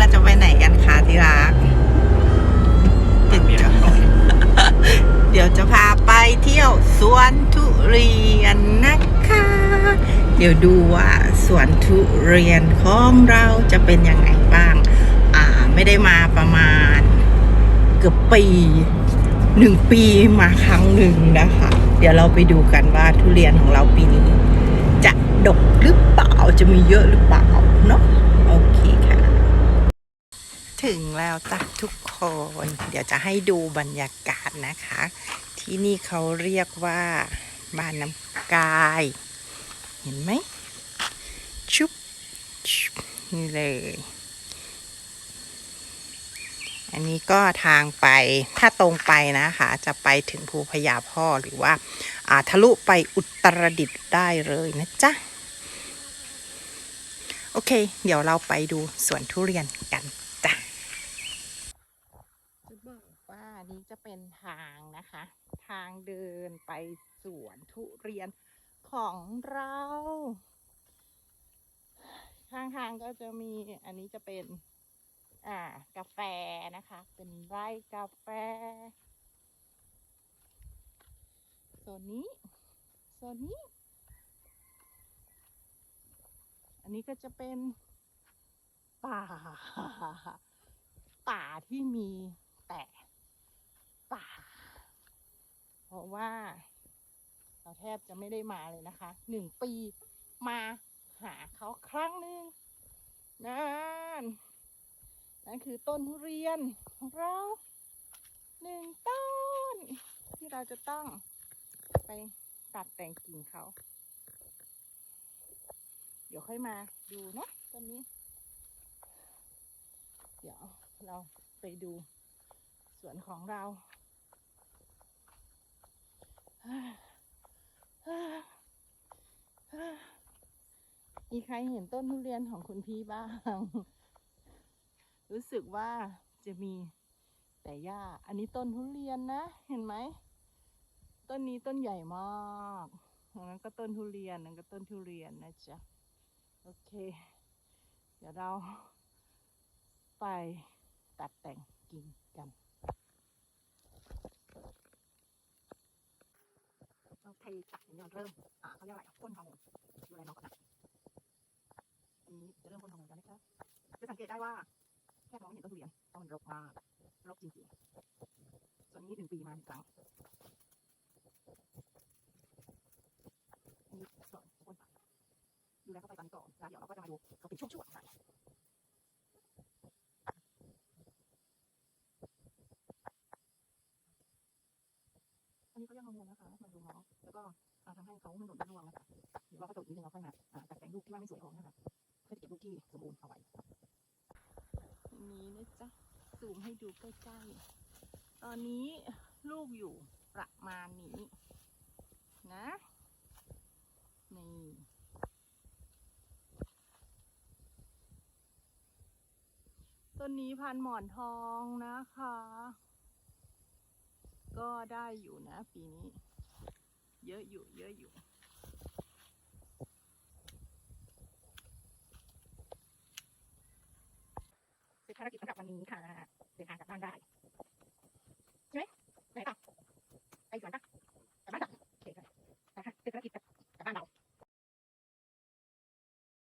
เราจะไปไหนกันคะที่รักเดี๋ยวจะเดี๋ยวจะพาไปเที่ยวสวนทุเรียนนะคะ เดี๋ยวดูว่าสวนทุเรียนของเราจะเป็นยังไงบ้าง อ่าไม่ได้มาประมาณ เกือบปีหนึ่งปีมาครั้งหนึ่งนะคะ เดี๋ยวเราไปดูกันว่าทุเรียนของเราปีนี้ จะดกหรือเปล่าจะมีเยอะหรือเปล่าเนาะโอเคค่ะ ถึงแล้วจ้ะทุกคน เดี๋ยวจะให้ดูบรรยากาศนะคะ ที่นี่เขาเรียกว่าบ้านน้ำกาย เห็นไหมชุบชุบนี่เลย อันนี้ก็ทางไปถ้าตรงไปนะคะ จะไปถึงภูพญาพ่อหรือว่าอ่าทะลุไปอุตรดิตถ์ได้เลยนะจ๊ะ โอเค เดี๋ยวเราไปดูสวนทุเรียนกัน ว่านี้จะเป็นทางนะคะ ทางเดินไปสวนทุเรียนของเรา ข้างทางก็จะมีอันนี้จะเป็น อ่ากาแฟนะคะ เป็นไร่กาแฟโซนนี้โซนนี้ อันนี้ก็จะเป็นป่า ป่าที่มีแต่ เพราะว่า เราแทบจะไม่ได้มาเลยนะคะหนึ่งปีมาหาเขาครั้งหนึ่งนั่นนั่นคือต้นทุเรียนของเราหนึ่งต้น ที่เราจะต้องไปตัดแต่งกิ่งเขา เดี๋ยวค่อยมาดูเนาะต้นนี้ เดี๋ยวเราไปดูสวนของเรา มีใครเห็นต้นทุเรียนของคุณพี่บ้าง รู้สึกว่าจะมีแต่หญ้า อันนี้ต้นทุเรียนนะ เห็นไหม ต้นนี้ต้นใหญ่มากอันนั้นก็ต้นทุเรียนนั่นก็ต้นทุเรียนนะจ๊ะ โอเค เดี๋ยวเราไปตัดแต่งกิ่งกัน โอเคจ้ะเดี๋ยเราเริ่มอ่าเขาเรียกอะไรอะพ่นฮอร์โมนดูแลน้องก่อนนะอันนี้จะเริ่มพ่นฮอร์โมนกันนะคะจะสังเกตได้ว่าแค่มองเห็นต้นทุเรียนเพราะมันรกมากรกจริงๆส่วนนี้หนึ่งปีมาหนึ่งครั้งนนี้ก่อนพ่นไปดูแลเข้าไปตอนก่อนแล้วเดี๋ยวเราก็จะมาดูเขาเป็นช่วงๆค่ะ อันนี้ก็ยังงงนะคะมันดูเนาะแล้วก็ทำให้เขาไม่หล่นร่วงนะคะเดี๋ยวเราก็ตกนิดนึงเราค่อยมาอ่าตัดแต่งลูกที่ว่าไม่สวยออกนะคะเพื่อเก็บลูกที่สมบูรณ์เอาไว้นี้นะจ๊ะซูมให้ดูใกล้ๆ ตอนนี้ลูกอยู่ประมาณนี้นะนี่ต้นนี้พันหมอนทองนะคะ ได้อยู่นะ ปีนี้ เยอะอยู่ เยอะอยู่เสร็จภารกิจสำหรับวันนี้ค่ะเดินทางกลับบ้านได้